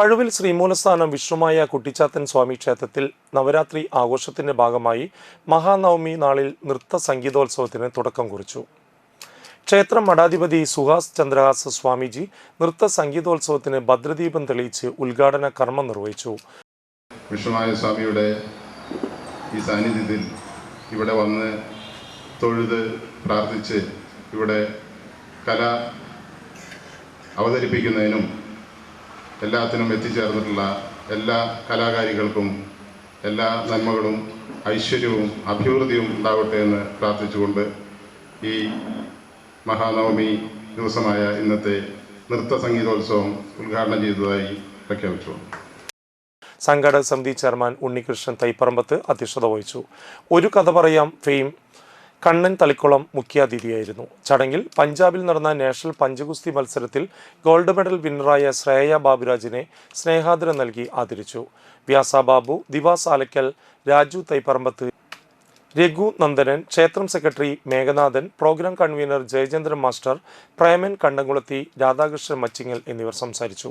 പഴുവിൽ ശ്രീമൂലസ്ഥാനം വിഷ്ണുമായ കുട്ടിച്ചാത്തൻ സ്വാമി ക്ഷേത്രത്തിൽ നവരാത്രി ആഘോഷത്തിന്റെ ഭാഗമായി മഹാനവമി നാളിൽ നൃത്ത സംഗീതോത്സവത്തിന് തുടക്കം കുറിച്ചു. ക്ഷേത്രം മഠാധിപതി സുഹാസ് ചന്ദ്രഹാസ സ്വാമിജി നൃത്ത സംഗീതോത്സവത്തിന് ഭദ്രദീപം തെളിയിച്ച് ഉദ്ഘാടന കർമ്മം നിർവഹിച്ചു. വിഷ്ണുമായ സ്വാമിയുടെ ഈ സാന്നിധ്യത്തിൽ ഇവിടെ വന്ന് തൊഴുത് പ്രാർത്ഥിച്ച് ഇവിടെ കല അവതരിപ്പിക്കുന്നതിനും എല്ലാത്തിനും എത്തിച്ചേർന്നിട്ടുള്ള എല്ലാ കലാകാരികൾക്കും എല്ലാ നന്മകളും ഐശ്വര്യവും അഭിവൃദ്ധിയും ഉണ്ടാവട്ടെ എന്ന് പ്രാർത്ഥിച്ചുകൊണ്ട് ഈ മഹാനവമി ദിവസമായ ഇന്നത്തെ നൃത്ത സംഗീതോത്സവം ഉദ്ഘാടനം ചെയ്തതായി പ്രഖ്യാപിച്ചു സംഘാടക സമിതി ചെയർമാൻ ഉണ്ണികൃഷ്ണൻ തൈപ്പറമ്പത്ത് അധ്യക്ഷത വഹിച്ചു. ഒരു കഥ പറയാം ഫെയിം കണ്ണൻ തളിക്കുളം മുഖ്യാതിഥിയായിരുന്നു. ചടങ്ങിൽ പഞ്ചാബിൽ നടന്ന നാഷണൽ പഞ്ചഗുസ്തി മത്സരത്തിൽ ഗോൾഡ് മെഡൽ വിന്നറായ ശ്രേയ ബാബുരാജിനെ സ്നേഹാദരം നൽകി ആദരിച്ചു. വ്യാസ ബാബു ദിവാസ് ആലക്കൽ രാജു തൈപ്പറമ്പത്ത് രഘു നന്ദനൻ ക്ഷേത്രം secretary Meghanathan programme convener Jayachandran master Preman Kandamkulathi Radhakrishnan Machingal എന്നിവർ സംസാരിച്ചു.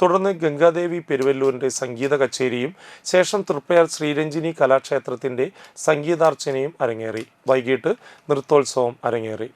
തുടർന്ന് ഗംഗാദേവി പെരുവല്ലൂരിന്റെ സംഗീത കച്ചേരിയും ശേഷം തൃപ്പയാർ ശ്രീരഞ്ജിനി കലാക്ഷേത്രത്തിന്റെ സംഗീതാർച്ചനയും അരങ്ങേറി. വൈകിട്ട് നൃത്തോത്സവം അരങ്ങേറി.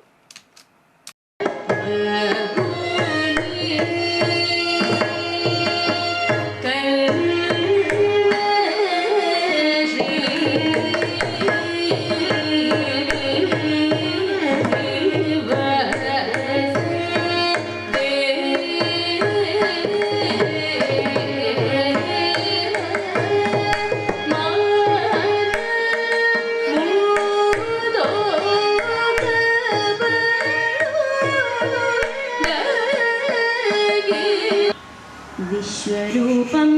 വിശ്വരൂപം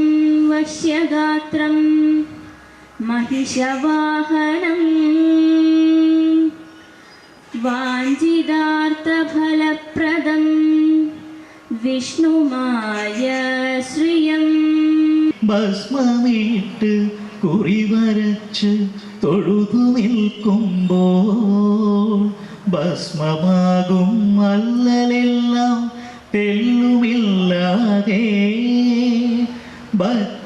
വശ്യഗാത്രം महिषवाहनं वाञ्छितार्थफलप्रदं വിഷ്ണുമായ ശ്രിയം ഭസ്മമിട്ട് കുറിവരച്ച് തൊഴുതു നിൽക്കുമ്പോൾ ഭസ്മമാകും അല്ലലെല്ലാം തെല്ലുമില്ലാതെ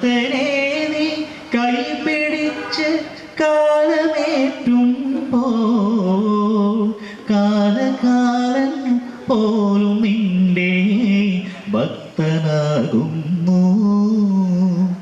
ഭക്തനെ കൈപിടിച്ച് കാലമേറ്റുമ്പോ കാലകാലൻ പോലും ഭക്തനാകും.